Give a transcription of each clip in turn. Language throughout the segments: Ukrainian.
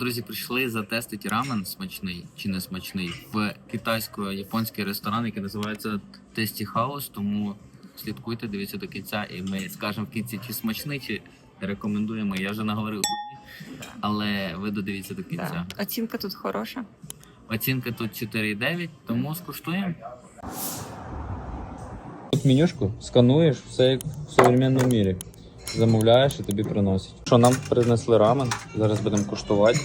Друзі, прийшли затестити рамен смачний чи не смачний в китайсько-японський ресторан, який називається Tasty House. Тому слідкуйте, дивіться до кінця, і ми скажемо в кінці, чи смачний, чи рекомендуємо. Я вже наговорив але ви додивіться до кінця. Да. Оцінка тут хороша. Оцінка тут 4,9, тому скуштуємо. Тут менюшку скануєш, все як в современному мірі. Замовляєш і тобі приносять. Що нам принесли рамен, зараз будемо куштувати.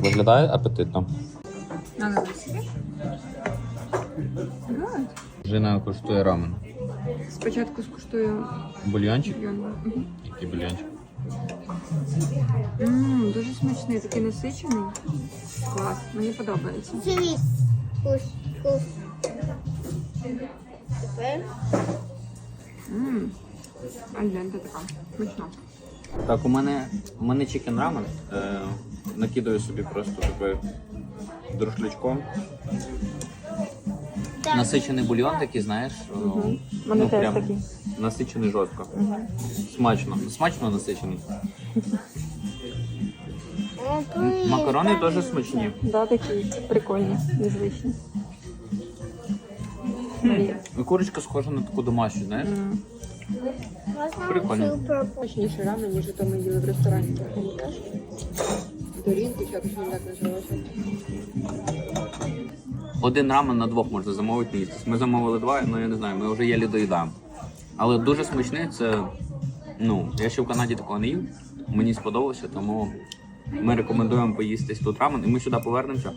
Виглядає апетитно. Жена куштує рамен. Спочатку скуштую Бульйончик? бульйон. Який бульйончик? М, Дуже смачний, такий насичений. Клас, мені подобається. Дивись. Вкус, вкус. Тепер М, Альденте така. Так, у мене у мене чикен рамен. Е, накидаю собі просто такою друшлячком. Насичений бульйон такий, знаєш. Угу. У мене ну, теж прям такий. Насичений жорстко. Угу. Смачно. Смачно насичений. Макарони теж смачні. Да, такі прикольні, незвичні. Курочка схожа на таку домашню, знаєш? М, Прикольно. Смачніший рамен, ніж то ми їли в ресторані. Дорінки, чи якось так. Один рамен на двох можна замовити наїстись. Ми замовили два, ну я не знаю, ми вже єлі доїдаємо. Але дуже смачний, це. Ну, я ще в Канаді такого не їв. Мені сподобалося, тому ми рекомендуємо поїстись тут рамен, і ми сюди повернемося.